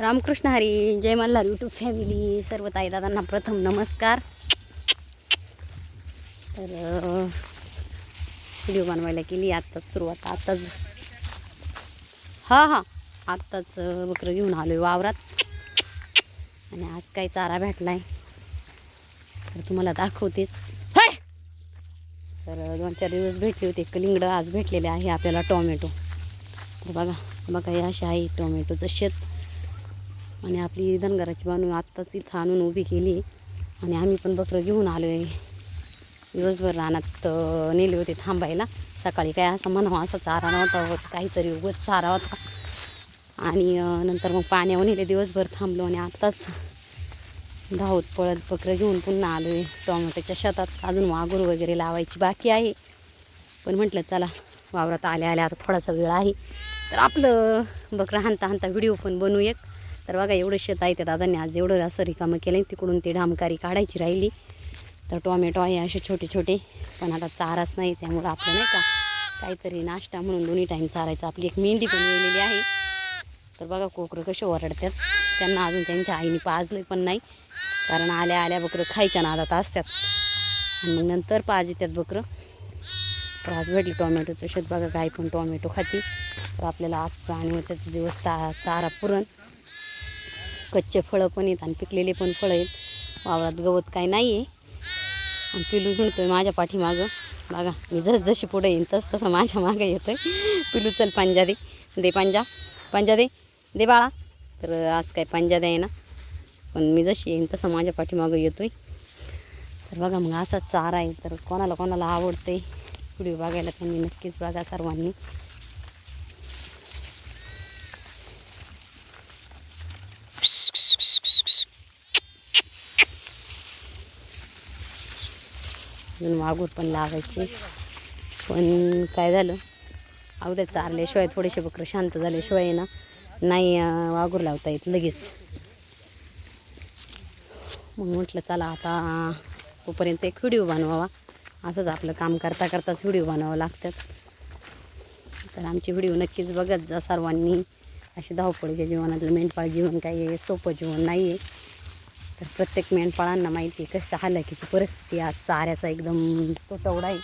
रामकृष्ण हरी जय Malhar YouTube family सर्व ताई दादांना प्रथम नमस्कार. तर व्हिडिओ बनवायला केली आत्ताच सुरुवात आत्ताच. हां हां आत्ताच बकरं घेऊन आलो आहे वावरात. आणि आज काही चारा भेटला आहे तर तुम्हाला दाखवतेच. तर दोन चार दिवस भेटले होते कलिंगडं आज भेटलेले आहे आपल्याला टोमॅटो. तर बघा बघा हे असे आहे टोमॅटोचं शेत. आणि आपली धनगराची बांधून आत्ताच इथं आणून उभी केली. आणि आम्ही पण बकरं घेऊन आलो आहे दिवसभर रानात नेले होते थांबायला. सकाळी काय असं म्हणावं असा चारा नव्हता होत काहीतरी उगत चारा होता. आणि नंतर मग पाण्यावर नेले दिवसभर थांबलो आणि आत्ताच धावत पळत बकरं घेऊन पुन्हा आलो आहे टोमॅटोच्या शेतात अजून वाघूर वगैरे लावायची बाकी आहे. पण म्हटलं चला वावरात आल्या आल्या आता थोडासा वेळ आहे. तर आपलं बकरं हाणता हाणता व्हिडिओ पण बनवू एक तर बघा एवढं शेत आहे त्या दादांनी आज एवढं असं रिकामं केलं तिकडून ते डामकारी काढायची राहिली. तर टोमॅटो आहे असे छोटे छोटे पण आता चाराच नाही त्यामुळं आपलं नाही का काहीतरी नाश्ता म्हणून दोन्ही टाईम चारायचं. आपली एक मेंढी पण येलेली आहे. तर बघा कोकरं कसे ओरडतात. त्यांना अजून त्यांच्या आईने पाजलं पण नाही. कारण आल्या आल्या बकरं खायच्या नादात असतात. आणि मग नंतर पाज येतात बकरं. तर आज भेटली टोमॅटोचं शेत. बघा गाय पण टोमॅटो खाती. तर आपल्याला आजचा आणि त्याचा दिवस चा चारा पुरण. कच्चे फळं पण आहेत आणि पिकलेले पण फळं आहेत. वावरात गवत काय नाही आहे आणि पिलू म्हणतो आहे माझ्या पाठीमागं. बघा मी जस जशी पुढे येईन तस तसं माझ्या मागं येतं पिलू चल पांजा दे. दे पंजा. पांजा दे. दे बाळा. तर आज काय पांजा द्याय ना. पण मी जशी येईन तसं माझ्या पाठीमागं येतोय. तर बघा मग असाच चारा आहे. तर कोणाला कोणाला आवडते व्हिडिओ बघायला त्यांनी नक्कीच बघा सर्वांनी. अजून वाघूर पण लावायचे पण काय झालं? अवद्या चारल्याशिवाय थोडेसे बकरं शांत झाल्याशिवाय ना नाही वाघूर लावता येत लगेच. मग म्हटलं चला आता तोपर्यंत एक व्हिडिओ बनवावा. असंच आपलं काम करता करताच व्हिडिओ बनवावं लागतात. तर आमची व्हिडिओ नक्कीच बघत जा सर्वांनी. असे धावपळीच्या जीवनातलं मेंढपाळ जीवन काही आहे सोपं जीवन नाही आहे तर प्रत्येक मेंढपाळांना माहिती आहे कसं हालाकीची परिस्थिती आज चाऱ्याचा एकदम तुटवडा आहे.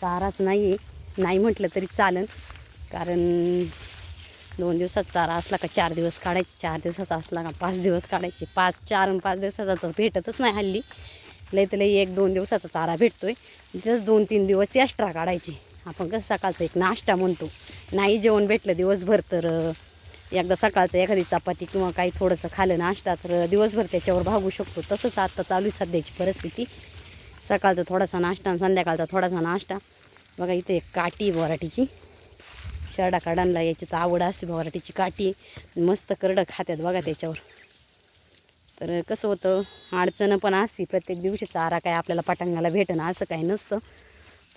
चाराच नाही आहे नाही म्हटलं तरी चालन. कारण दोन दिवसात चारा असला का चार दिवस काढायचे चार दिवसाचा असला का पाच दिवस काढायचे. पाच चार आणि पाच दिवसाचा तर भेटतच नाही हल्ली. लय तर लई एक दोन दिवसाचा चारा भेटतो आहे जस्ट दोन तीन दिवस एक्स्ट्रा काढायची. आपण कसं सकाळचं एक नाश्ता म्हणतो. नाही जेवण भेटलं दिवसभर तर एकदा सकाळचं एखादी चपाती किंवा काही थोडंसं खालं नाश्ता तर दिवसभर त्याच्यावर भागू शकतो. तसंच आता चालू आहे सध्याची परिस्थिती. सकाळचा थोडासा नाश्ता आणि संध्याकाळचा थोडासा नाश्ता. बघा इथे एक काठी आहे बोराटीची. शरडा काढायला याची तर आवड असते बोराटीची काठी. मस्त करडं खात्यात बघा त्याच्यावर. तर कसं होतं अडचणं पण असते. प्रत्येक दिवशी चारा काय आपल्याला पटांगाला भेटणं असं काही नसतं.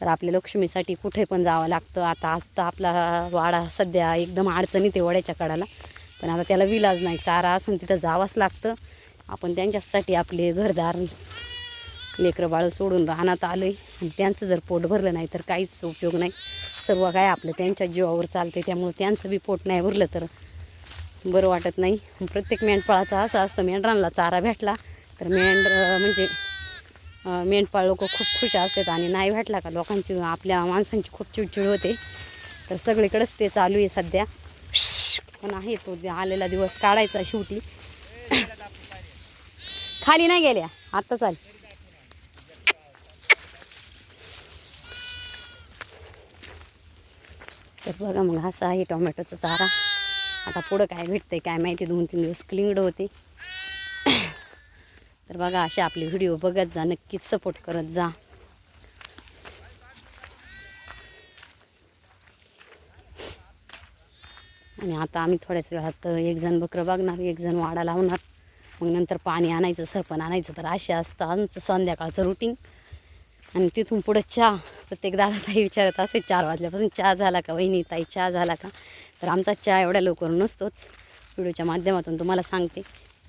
तर आपल्या लक्ष्मीसाठी कुठे पण जावं लागतं. आता आत्ता आपला वाडा सध्या एकदम अडचणीत आहे वड्याच्या कडाला. पण आता त्याला विलाज नाही चारा असून तिथं जावंच लागतं. आपण त्यांच्यासाठी आपले घरदार लेकरं बाळं सोडून राहण्यात आलं आहे त्यांचं जर पोट भरलं नाही तर काहीच उपयोग नाही. सर्व काय आपलं त्यांच्या जीवावर चालते त्यामुळे त्यांचं बी पोट नाही भरलं तर बरं वाटत नाही. प्रत्येक मेंढपाळाचं असं असतं मेंढरांना चारा भेटला तर मेंढ म्हणजे मेंढपाळ लोक खूप खुश असतात आणि नाही भेटला का लोकांची आपल्या माणसांची खूप चिडचिड होते. तर सगळीकडेच ते चालू आहे सध्या. पण आहे तो आलेला दिवस काढायचा शेवटी. खाली नाही गेल्या आत्ता चाल. तर बघा मग असं आहे टोमॅटोचा चारा. आता पुढं काय भेटतंय काय माहिती दोन तीन दिवस क्लिंगड होते. तर बघा असे आपले व्हिडिओ बघत जा नक्कीच सपोर्ट करत जा. आणि आता आम्ही थोड्याच वेळात एक जण बकरं बघणार एक जण वाडा लावणार. मग नंतर पाणी आणायचं सरपण आणायचं तर असे असतं आमचं संध्याकाळचं रुटीन आणि तिथून पुढं चहा. प्रत्येक दादा ताई विचारत असे चार वाजल्यापासून चहा झाला का वहिनी? ताई चहा झाला का? तर आमचा चहा एवढ्या लवकर नसतोच. व्हिडिओच्या माध्यमातून तुम्हाला सांगते.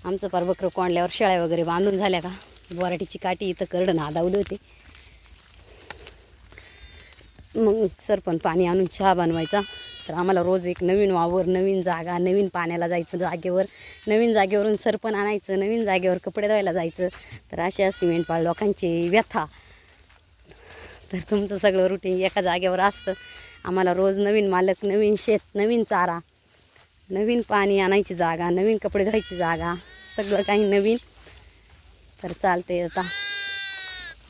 आमचं फार बकरं कोंडल्यावर शेळ्या वगैरे बांधून झाल्या का? बोराटीची काठी इथं करडं नादावली होती. मग सरपण पाणी आणून चहा बनवायचा. तर आम्हाला रोज एक नवीन वावर नवीन जागा नवीन पाण्याला जायचं जागेवर. नवीन जागेवरून सरपण आणायचं नवीन जागेवर कपडे धुवायला जायचं. तर अशी असते मेंढपाळ लोकांची व्यथा. तर तुमचं सगळं रुटीन एका जागेवर असतं. आम्हाला रोज नवीन मालक नवीन शेत नवीन चारा. नवीन पाणी आणायची जागा नवीन कपडे धुवायची जागा सगळं काही नवीन. तर चालते आता.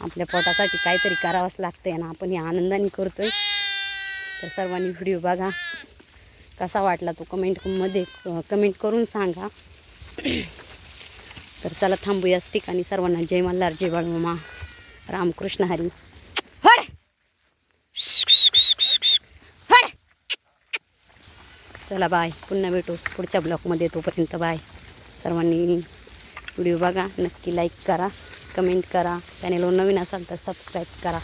आपल्या पोटासाठी काहीतरी करावंच लागतंय ना. आपण हे आनंदाने करतोय. तर सर्वांनी व्हिडिओ बघा. कसा वाटला तो कमेंटमध्ये कमेंट करून सांगा. तर चला थांबूयाच ठिकाणी. सर्वांना जय मल्हार जय बाळमामा. रामकृष्ण हरी. चला बाय पुन्हा भेटू पुढच्या ब्लॉगमध्ये तोपर्यंत बाय. सर्वांनी व्हिडिओ बघा नक्की लाईक करा कमेंट करा. चॅनेलवर नवीन असाल तर सबस्क्राईब करा.